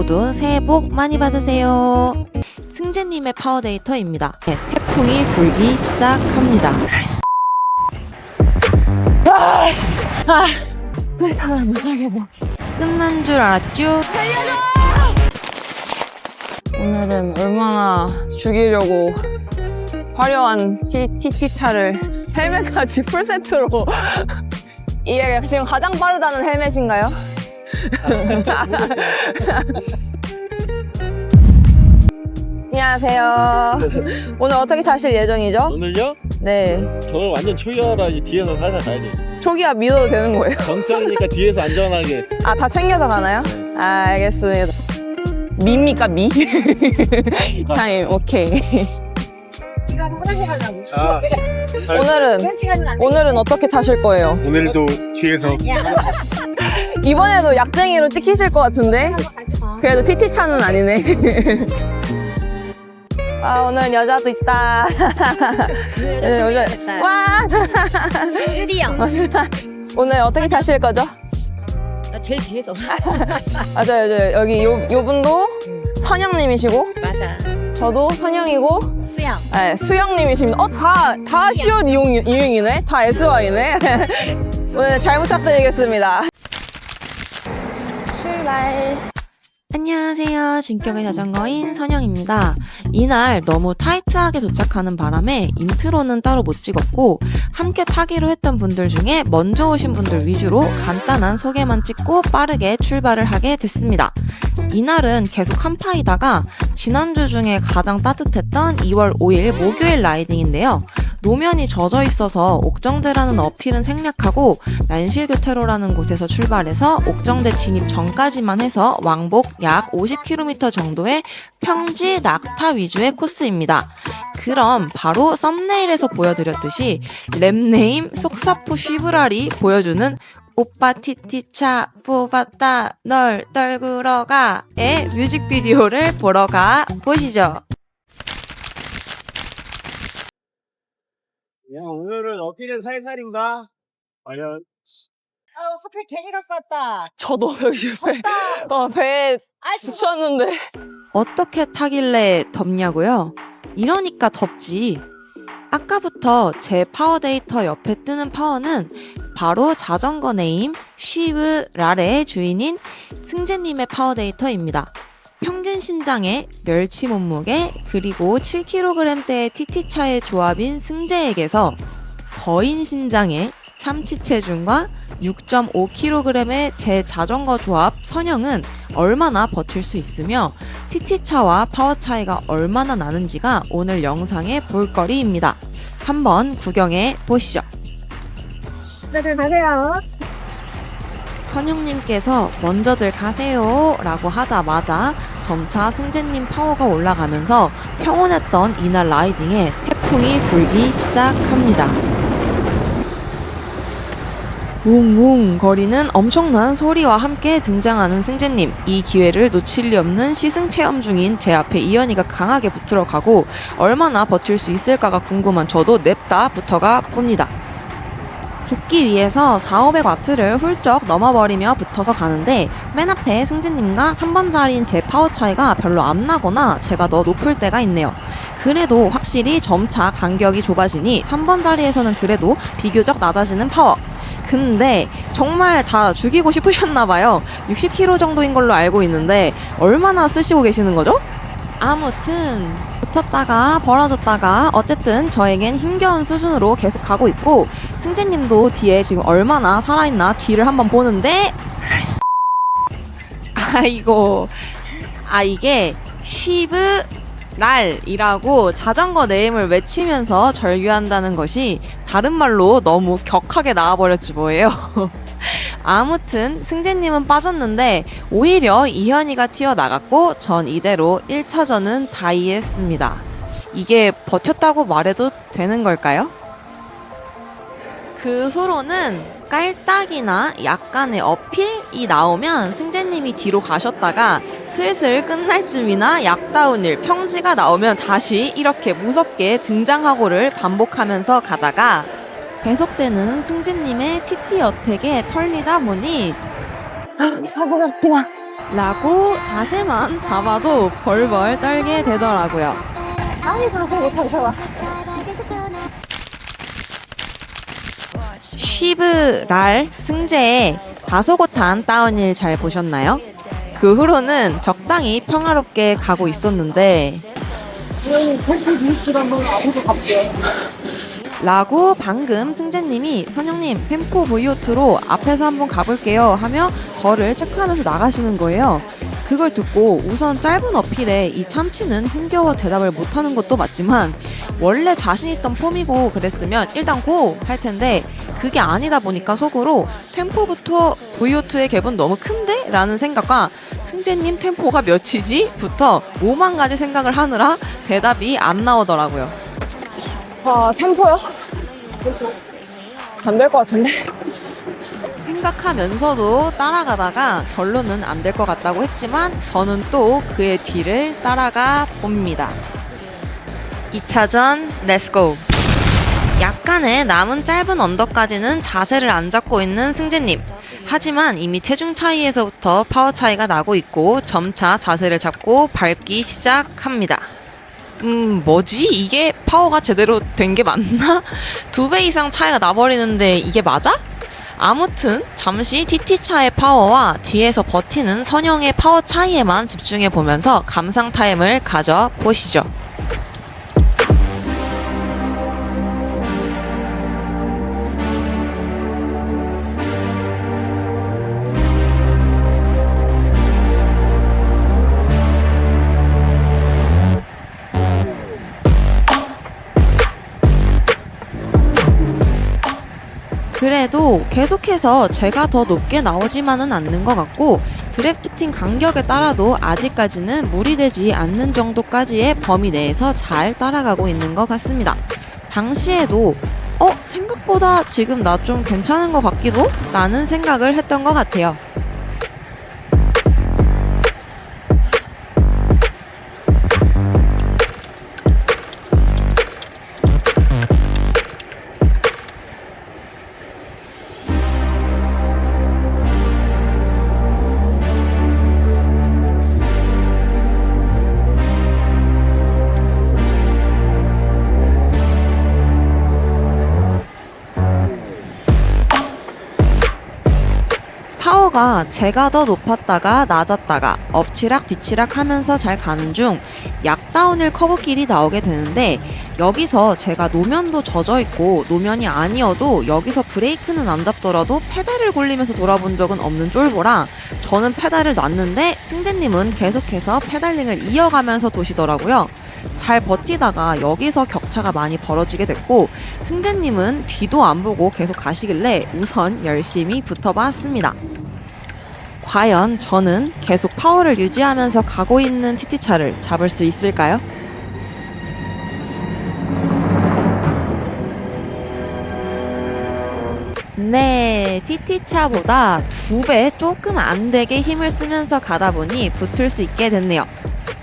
모두 새해 복 많이 받으세요. 승재님의 파워데이터입니다. 네, 태풍이 불기 시작합니다. 끝난 줄 알았죠? 오늘은 얼마나 죽이려고 화려한 티, TT차를 헬멧까지 풀세트로 이게 지금 가장 빠르다는 헬멧인가요? 안녕하세요. 오늘 어떻게 타실 예정이죠? 오늘요? 네. 저는 완전 초기화라 이제 뒤에서 살살 가야죠. 초기화 믿어도 되는 거예요? 정점이니까 뒤에서 안전하게. 아, 다 챙겨서 가나요? 아, 알겠습니다. 미입니까, 미? 타임, 오케이. 아, 오늘은, 오늘은 어떻게 타실 거예요? 오늘도 뒤에서 이번에도 약쟁이로 찍히실 것 같은데? 그래도 TT차는 아니네. 아, 오늘 여자도 있다. 네, 오늘, 와! 유리형. 오늘 어떻게 타실 거죠? 나 제일 뒤에서. 맞아요, 맞아요. 여기 요, 요 분도 선영님이시고, 맞아. 저도 선영이고, 수영. 네, 수영님이십니다. 어, 다, 다 시옷 이용, 이용이네? 다 SY네? 오늘 잘 부탁드리겠습니다. 출발. 안녕하세요. 진격의 자전거인 선영입니다. 이날 너무 타이트하게 도착하는 바람에 인트로는 따로 못 찍었고 함께 타기로 했던 분들 중에 먼저 오신 분들 위주로 간단한 소개만 찍고 빠르게 출발을 하게 됐습니다. 이날은 계속 한파이다가 지난주 중에 가장 따뜻했던 2월 5일 목요일 라이딩인데요. 노면이 젖어 있어서 옥정대라는 어필은 생략하고 난실교차로라는 곳에서 출발해서 옥정대 진입 전까지만 해서 왕복 약 50km 정도의 평지 낙타 위주의 코스입니다. 그럼 바로 썸네일에서 보여드렸듯이 랩네임 속사포 쉬브랄이 보여주는 오빠 티티차 뽑았다 널 떨구러 가의 뮤직비디오를 보러 가 보시죠. 야 오늘은 어필은 살살인가? 과연 아, 하필 개지 갖고 왔다. 저도 여기 배, 어, 배에 아, 진짜. 붙였는데. 어떻게 타길래 덥냐고요? 이러니까 덥지. 아까부터 제 파워데이터 옆에 뜨는 파워는 바로 자전거 네임 쉬브 라레의 주인인 승재님의 파워데이터입니다. 평균 신장에 멸치 몸무게 그리고 7kg대의 TT차의 조합인 승재에게서 거인 신장에 참치 체중과 6.5kg의 제 자전거 조합 선영은 얼마나 버틸 수 있으며 TT차와 파워 차이가 얼마나 나는지가 오늘 영상의 볼거리입니다. 한번 구경해 보시죠. 다들 가세요. 선영님께서 먼저들 가세요 라고 하자마자 점차 승재님 파워가 올라가면서 평온했던 이날 라이딩에 태풍이 불기 시작합니다. 웅웅 거리는 엄청난 소리와 함께 등장하는 승재님. 이 기회를 놓칠 리 없는 시승 체험 중인 제 앞에 이현이가 강하게 붙으러 가고 얼마나 버틸 수 있을까가 궁금한 저도 냅다 붙어가 봅니다. 붙기 위해서 4, 500 와트를 훌쩍 넘어버리며 붙어서 가는데 맨 앞에 승진님과 3번 자리인 제 파워 차이가 별로 안 나거나 제가 더 높을 때가 있네요. 그래도 확실히 점차 간격이 좁아지니 3번 자리에서는 그래도 비교적 낮아지는 파워. 근데 정말 다 죽이고 싶으셨나봐요. 60kg 정도인 걸로 알고 있는데 얼마나 쓰시고 계시는 거죠? 아무튼 붙었다가 벌어졌다가 어쨌든 저에겐 힘겨운 수준으로 계속 가고 있고 승재님도 뒤에 지금 얼마나 살아있나 뒤를 한번 보는데 아이고 아 이게 쉬브 랄이라고 자전거 네임을 외치면서 절규한다는 것이 다른 말로 너무 격하게 나와버렸지 뭐예요. 아무튼 승재님은 빠졌는데 오히려 이현이가 튀어나갔고 전 이대로 1차전은 다이했습니다. 이게 버텼다고 말해도 되는 걸까요? 그 후로는 깔딱이나 약간의 어필이 나오면 승재님이 뒤로 가셨다가 슬슬 끝날 쯤이나 약다운 일 평지가 나오면 다시 이렇게 무섭게 등장하고를 반복하면서 가다가 계속되는 승재님의 TT 어택에 털리다 보니 자세 잡히나. 라고 자세만 잡아도 벌벌 떨게 되더라고요. 쉬브랄 승재의 다소곳한 다운힐 잘 보셨나요? 그 후로는 적당히 평화롭게 가고 있었는데 라고 방금 승재님이 선영님 템포 V.O.2로 앞에서 한번 가볼게요 하며 저를 체크하면서 나가시는 거예요. 그걸 듣고 우선 짧은 어필에 이 참치는 힘겨워 대답을 못하는 것도 맞지만 원래 자신 있던 폼이고 그랬으면 일단 고! 할 텐데 그게 아니다 보니까 속으로 템포부터 V.O.2의 갭은 너무 큰데? 라는 생각과 승재님 템포가 몇이지? 부터 5만 가지 생각을 하느라 대답이 안 나오더라고요. 아, 템포요? 안 될 것 같은데? 생각하면서도 따라가다가 결론은 안 될 것 같다고 했지만 저는 또 그의 뒤를 따라가 봅니다. 2차전 렛츠고! 약간의 남은 짧은 언덕까지는 자세를 안 잡고 있는 승재님. 하지만 이미 체중 차이에서부터 파워 차이가 나고 있고 점차 자세를 잡고 밟기 시작합니다. 음, 뭐지? 이게 파워가 제대로 된 게 맞나? 두 배 이상 차이가 나버리는데 이게 맞아? 아무튼 잠시 TT차의 파워와 뒤에서 버티는 선영의 파워 차이에만 집중해 보면서 감상 타임을 가져 보시죠. 그래도 계속해서 제가 더 높게 나오지만은 않는 것 같고 드래프팅 간격에 따라도 아직까지는 무리되지 않는 정도까지의 범위 내에서 잘 따라가고 있는 것 같습니다. 당시에도 어 생각보다 지금 나 좀 괜찮은 것 같기도 라는 생각을 했던 것 같아요. 파워가 제가 더 높았다가 낮았다가 엎치락 뒤치락 하면서 잘 가는 중 약다운힐 커브길이 나오게 되는데 여기서 제가 노면도 젖어 있고 노면이 아니어도 여기서 브레이크는 안 잡더라도 페달을 굴리면서 돌아본 적은 없는 쫄보라 저는 페달을 놨는데 승재님은 계속해서 페달링을 이어가면서 도시더라고요. 잘 버티다가 여기서 격차가 많이 벌어지게 됐고 승재님은 뒤도 안 보고 계속 가시길래 우선 열심히 붙어봤습니다. 과연 저는 계속 파워를 유지하면서 가고 있는 TT차를 잡을 수 있을까요? 네, TT차보다 두 배 조금 안 되게 힘을 쓰면서 가다 보니 붙을 수 있게 됐네요.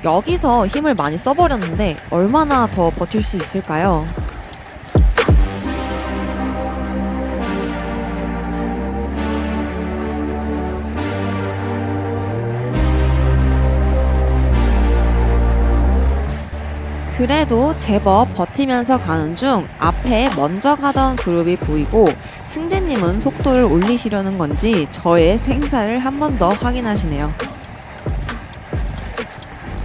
여기서 힘을 많이 써버렸는데 얼마나 더 버틸 수 있을까요? 그래도 제법 버티면서 가는 중 앞에 먼저 가던 그룹이 보이고 승재님은 속도를 올리시려는 건지 저의 생사를 한 번 더 확인하시네요.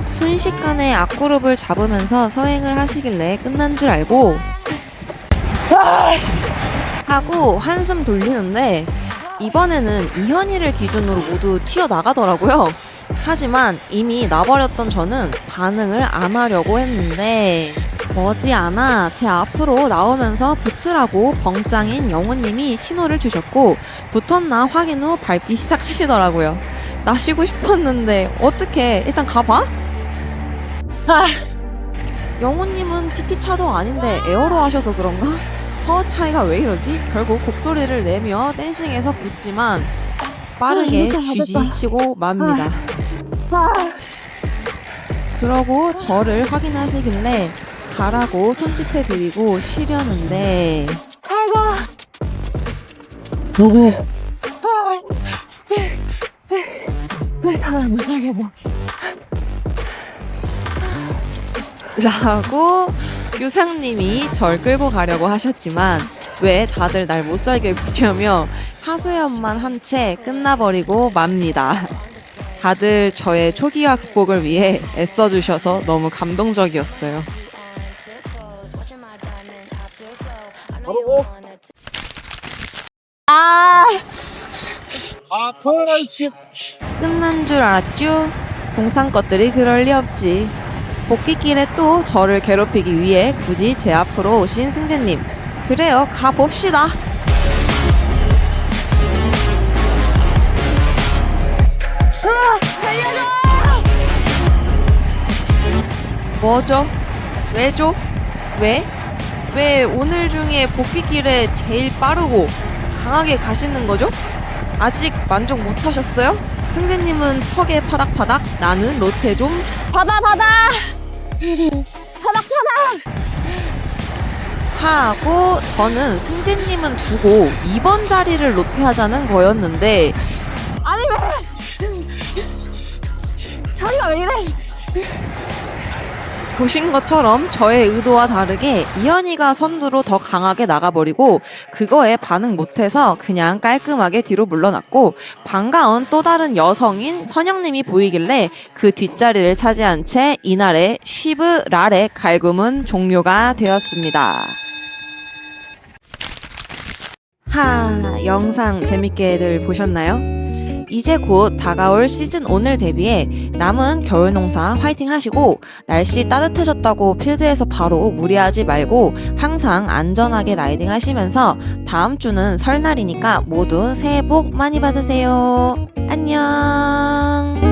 순식간에 앞그룹을 잡으면서 서행을 하시길래 끝난 줄 알고 하고 한숨 돌리는데 이번에는 이현이를 기준으로 모두 튀어나가더라고요. 하지만 이미 나버렸던 저는 반응을 안 하려고 했는데 머지않아 제 앞으로 나오면서 붙으라고 벙짱인 영호님이 신호를 주셨고 붙었나 확인 후 밟기 시작하시더라고요. 나시고 싶었는데 어떻게 일단 가봐? 영호님은 TT차도 아닌데 에어로 하셔서 그런가? 파워 차이가 왜 이러지? 결국 곡소리를 내며 댄싱에서 붙지만 빠르게 쥐지 치고 맙니다. 그러고 저를 확인하시길래 가라고 손짓해 드리고 쉬려는데 왜 다들 못 살게 뭐. 라고 유상님이 절 끌고 가려고 하셨지만 왜 다들 날 못 살게 구냐며 하소연만 한 채 끝나버리고 맙니다. 다들 저의 초기화 극복을 위해 애써주셔서 너무 감동적이었어요. 아, 아 그렇지 끝난 줄 알았죠? 동탄 것들이 그럴 리 없지. 복귀길에 또 저를 괴롭히기 위해 굳이 제 앞으로 오신 승재님. 그래요, 가봅시다. 뭐죠? 왜죠? 왜? 왜 오늘 중에 복귀길에 제일 빠르고 강하게 가시는 거죠? 아직 만족 못 하셨어요? 승재님은 턱에 파닥파닥, 나는 로테 좀 바다, 바다! 하고 저는 승재님은 두고 2번 자리를 로테 하자는 거였는데 아니, 왜! 자기가 왜 이래? 보신 것처럼 저의 의도와 다르게 이현이가 선두로 더 강하게 나가버리고 그거에 반응 못해서 그냥 깔끔하게 뒤로 물러났고 반가운 또 다른 여성인 선영님이 보이길래 그 뒷자리를 차지한 채 이날의 쉬브 랄의 갈굼은 종료가 되었습니다. 하, 영상 재밌게들 보셨나요? 이제 곧 다가올 시즌 오늘 대비해 남은 겨울 농사 화이팅 하시고 날씨 따뜻해졌다고 필드에서 바로 무리하지 말고 항상 안전하게 라이딩 하시면서 다음 주는 설날이니까 모두 새해 복 많이 받으세요. 안녕.